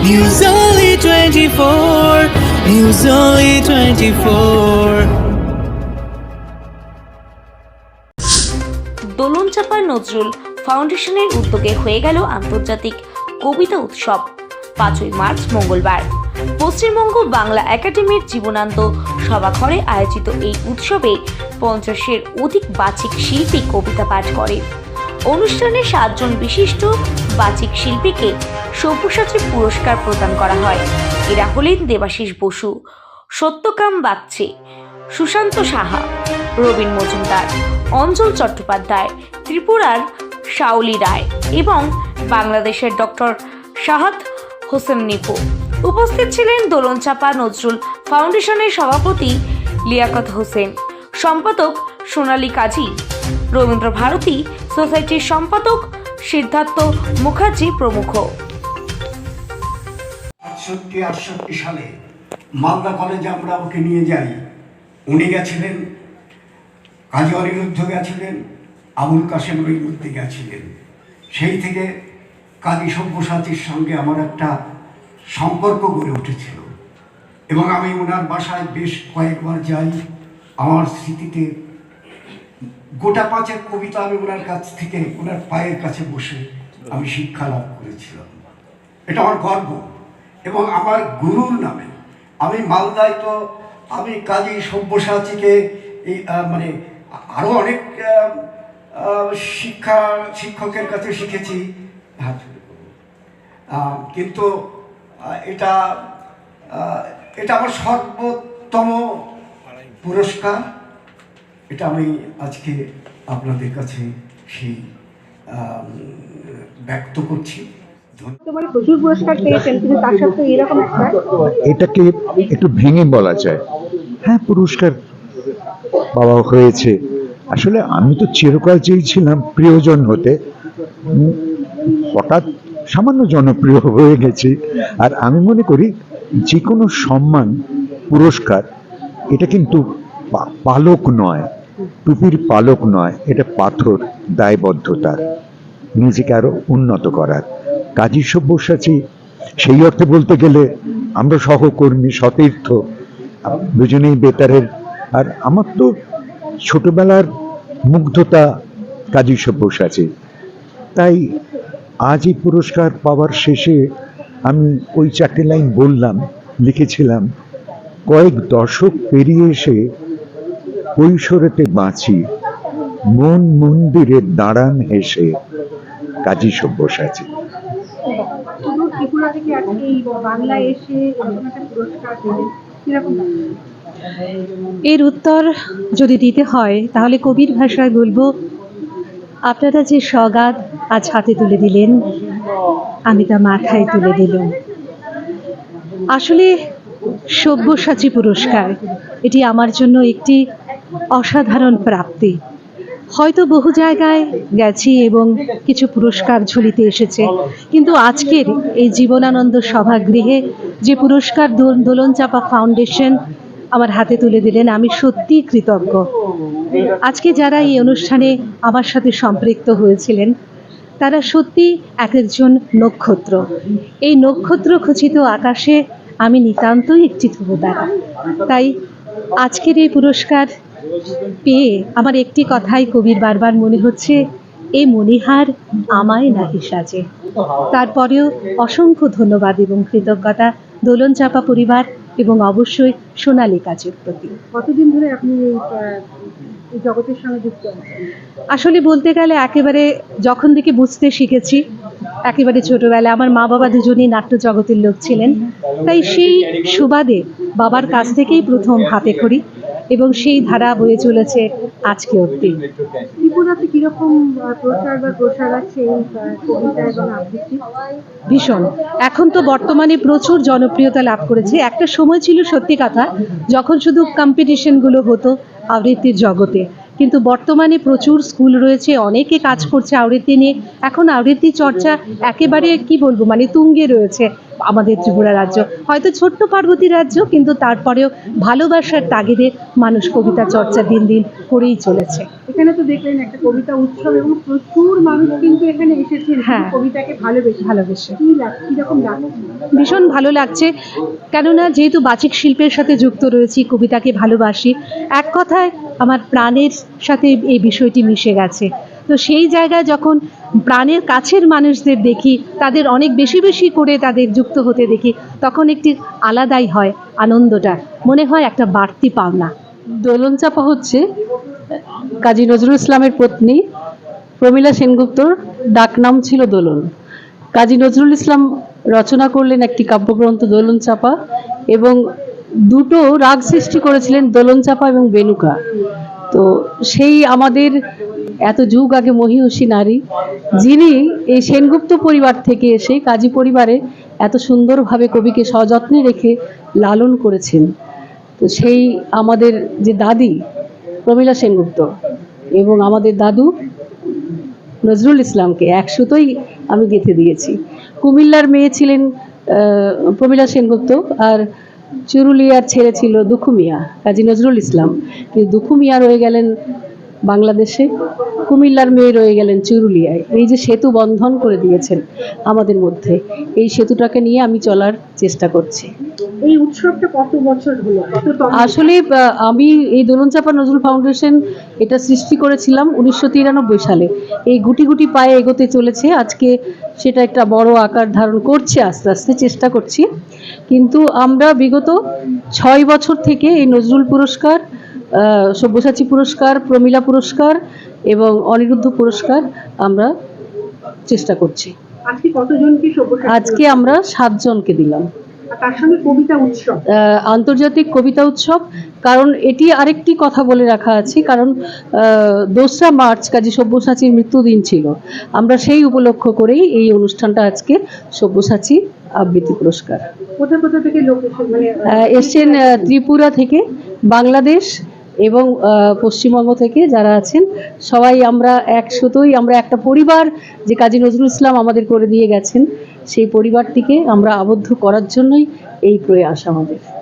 News Only 24. News Only 24. দোলনচাপা Nazrul ফাউন্ডেশনের উদ্যোগে হয়ে গেল আন্তর্জাতিক কবিতা উৎসব পাঁচই মার্চ মঙ্গলবার পশ্চিমবঙ্গ বাংলা একাডেমির জীবনান্ত সভাঘরে আয়োজিত এই উৎসবে পঞ্চাশের অধিক বাচিক শিল্পী কবিতা পাঠ করে অনুষ্ঠানে সাতজন বিশিষ্ট বাচিক শিল্পীকে সব্যসাচী পুরস্কার প্রদান করা হয়। এরা হলেন দেবাশিস বসু, সত্যকাম বাগচি, সুশান্ত সাহা রবীন মজুমদার, অঞ্জল চট্টোপাধ্যায়, ত্রিপুরার শাওলি রায় এবং বাংলাদেশের ডক্টর শাহাদ হোসেন নিপু। উপস্থিত ছিলেন দোলনচাপা নজরুল ফাউন্ডেশনের সভাপতি লিয়াকত হোসেন, সম্পাদক সোনালী কাজী, রবীন্দ্র ভারতী সোসাইটির সম্পাদক সিদ্ধার্থ মুখার্জি প্রমুখ। আটষট্টি আটষট্টি সালে মালদা কলেজে আমরা ওকে নিয়ে যাই। উনি গেছিলেন কাজী অনিরুদ্ধ গেছিলেন, আবুল কাশেম রহিমুদ্দি গেছিলেন। সেই থেকে কাজী সব্যসাচীর সঙ্গে আমার একটা সম্পর্ক গড়ে উঠেছিল। এবং আমি ওনার বাসায় বেশ কয়েকবার যাই, আমার স্মৃতিতে গোটা পাঁচের কবিতা আমি ওনার কাছ থেকে, ওনার পায়ের কাছে বসে আমি শিক্ষা লাভ করেছিলাম। এটা আমার গর্ব। এবং আমার গুরুর নামে আমি মালদায় তো আমি কাজী সব্যসাচীকে এই মানে আরও অনেক শিক্ষা, শিক্ষকের কাছে শিখেছি। জোড় কিন্তু এটা এটা আমার সর্বোত্তম পুরস্কার। এটা আমি আজকে আপনাদের কাছে সেই ব্যক্ত করছি। প্রচুর পুরস্কার পেয়েছেন কিন্তু তার সত্ত্বেও এরকম একটা এটাকে একটু ভেঙে বলা যায়। হ্যাঁ পুরস্কার পাওয়া হয়েছে। আসলে আমি তো চিরকাল চেয়েছিলাম প্রিয়জন হতে হঠাৎ সামান্য জনপ্রিয় হয়ে গেছি। আর আমি মনে করি যে কোনো সম্মান পুরস্কার এটা কিন্তু পালক নয়। টুপির পালক নয়, এটা পাথর দায়বদ্ধতার নিজেকে আরও উন্নত করার। কাজী সব্যসাচী, সেই অর্থে বলতে গেলে আমরা সহকর্মী, সতীর্থ, দুজনেই বেতারের। আর আমার তো ছোটবেলার মুগ্ধতা কাজী সব্যসাচী। তাই আজ এই পুরস্কার পাওয়ার শেষে আমি ওই চারটি লাইন বললাম, লিখেছিলাম, কয়েক দশক পেরিয়ে এসে কৈশোরেতে বাঁচি মন মন্দিরে দাঁড়ান হেসে কাজী সব্যসাচী? এর উত্তর যদি দিতে হয় তাহলে কবির ভাষায় বলব আপনারা যে সগাত আজ হাতে তুলে দিলেন আমি তা মাথায় তুলে দিলাম আসলে সব্যসাচী পুরস্কার এটি আমার জন্য একটি অসাধারণ প্রাপ্তি। হয়তো বহু জায়গায় গেছি এবং কিছু পুরস্কার ঝুলিতে এসেছে, কিন্তু আজকের এই জীবনানন্দ সভাগৃহে যে পুরস্কার দোলন দোলনচাপা ফাউন্ডেশন আমার হাতে তুলে দিলেন, আমি সত্যিই কৃতজ্ঞ। আজকে যারা এই অনুষ্ঠানে আমার সাথে সম্পৃক্ত হয়েছিলেন, তারা সত্যি এক একজন নক্ষত্র। এই নক্ষত্র খচিত আকাশে আমি নিতান্তই একটি ধ্রুবতারা তাই আজকের এই পুরস্কার পেয়ে আমার একটি কথাই কবির বারবার মনে হচ্ছে এ মনিহার আমায় নাহি সাজে। তারপরেও অসংখ্য ধন্যবাদ এবং কৃতজ্ঞতা দোলন চাপা পরিবার এবং অবশ্যই সোনালী কাজের প্রতি। কতদিন ধরে আপনি জগতের সঙ্গে যুক্ত আসলে বলতে গেলে একেবারে যখন থেকে বুঝতে শিখেছি একেবারে ছোটবেলা আমার মা বাবা দুজনেই নাট্য জগতের লোক ছিলেন। তাই সেই সুবাদে বাবার কাছ থেকেই প্রথম হাতে খড়ি এবং সেই ধারা বয়ে চলেছে আজকে অবধি। ত্রিপুরাতে কীরকম প্রচার বা প্রসার আছে এই কবিতা এবং আবৃত্তি? ভীষণ। এখন তো বর্তমানে প্রচুর জনপ্রিয়তা লাভ করেছে। একটা সময় ছিল সত্যি কথা যখন শুধু কম্পিটিশনগুলো হতো আবৃত্তির জগতে। কিন্তু বর্তমানে প্রচুর স্কুল রয়েছে অনেকে কাজ করছে আবৃত্তি নিয়ে। এখন আবৃত্তি চর্চা একেবারে কি বলব মানে তুঙ্গে রয়েছে। আমাদের ত্রিপুরা রাজ্য। হয়তো ছোট্ট পার্বতী রাজ্য কিন্তু তারপরেও ভালোবাসার তাগিদে মানুষ কবিতা চর্চা দিন দিন করেই চলেছে। এখানে তো দেখলেন একটা কবিতা উৎসব এবং প্রচুর মানুষ কিন্তু এখানে এসেছেন হ্যাঁ। কবিতাকে ভালোবেসে। ভালোবেসে। কীরকম লাগছে? ভীষণ ভালো লাগছে। কেননা যেহেতু বাচিক শিল্পের সাথে যুক্ত রয়েছি কবিতাকে ভালোবাসি এক কথায় আমার প্রাণের সাথে এই বিষয়টি মিশে গেছে। তো সেই জায়গায় যখন প্রাণের কাছের মানুষদের দেখি, তাদের অনেক বেশি বেশি করে তাদের যুক্ত হতে দেখি, তখন একটি আলাদাই হয় আনন্দটা। মনে হয় একটা বাড়তি পাওনা। দোলন চাপা হচ্ছে, কাজী নজরুল ইসলামের পত্নী প্রমীলা সেনগুপ্তর ডাকনাম ছিল দোলন। কাজী নজরুল ইসলাম রচনা করলেন একটি কাব্যগ্রন্থ, দোলন চাপা, এবং দুটো রাগ সৃষ্টি করেছিলেন দোলন চাপা এবং বেনুকা। তো সেই আমাদের এত যুগ আগে মহিষী নারী, যিনি এই সেনগুপ্ত পরিবার থেকে এসে কাজী পরিবারে এত সুন্দরভাবে কবিকে সযত্নে রেখে লালন করেছেন। তো সেই আমাদের যে দাদি, প্রমীলা সেনগুপ্ত এবং আমাদের দাদু নজরুল ইসলামকে একসুতোই আমি গেঁথে দিয়েছি। কুমিল্লার মেয়ে ছিলেন প্রমীলা সেনগুপ্ত আর চুরুলিয়ার ছেলে ছিল দুখু মিয়া কাজী নজরুল ইসলাম। কিন্তু দুখু মিয়া রয়ে গেলেন বাংলাদেশে। কুমিল্লার মেয়ে রয়ে গেলেন চুরুলিয়ায়। এই যে সেতু বন্ধন করে দিয়েছেন আমাদের মধ্যে এই সেতুটাকে নিয়ে আমি চলার চেষ্টা করছি। এই উৎসবটা কত বছর হলো? আসলে আমি এই দোলনচাপা নজরুল ফাউন্ডেশন এটা সৃষ্টি করেছিলাম উনিশশো তিরানব্বই সালে। এই গুটি গুটি পায়ে এগোতে চলেছে। আজকে সেটা একটা বড় আকার ধারণ করছে আস্তে আস্তে চেষ্টা করছি। কিন্তু আমরা বিগত ছয় বছর থেকে এই নজরুল পুরস্কার সব্যসাচী পুরস্কার প্রমীলা পুরস্কার এবং অনিরুদ্ধ পুরস্কার আমরা চেষ্টা করছি। আজকে আমরা সাতজনকে দিলাম। আন্তর্জাতিক কবিতা উৎসব কারণ এটি আরেকটি কথা বলে রাখা আছে কারণ দোসরা মার্চ কাজী সব্যসাচীর মৃত্যুদিন ছিল। আমরা সেই উপলক্ষ করেই এই অনুষ্ঠানটা আজকে সব্যসাচী আবৃত্তি পুরস্কার। কোথা কোথা থেকে লোক মানে আহ, এসছেন ত্রিপুরা থেকে বাংলাদেশ এবং পশ্চিমবঙ্গ থেকে যারা আছেন, সবাই আমরা এক একসুতোই আমরা একটা পরিবার যে কাজী নজরুল ইসলাম আমাদের করে দিয়ে গেছেন। সেই পরিবারটিকে আমরা আবদ্ধ করার জন্যই এই প্রয়াস আমাদের।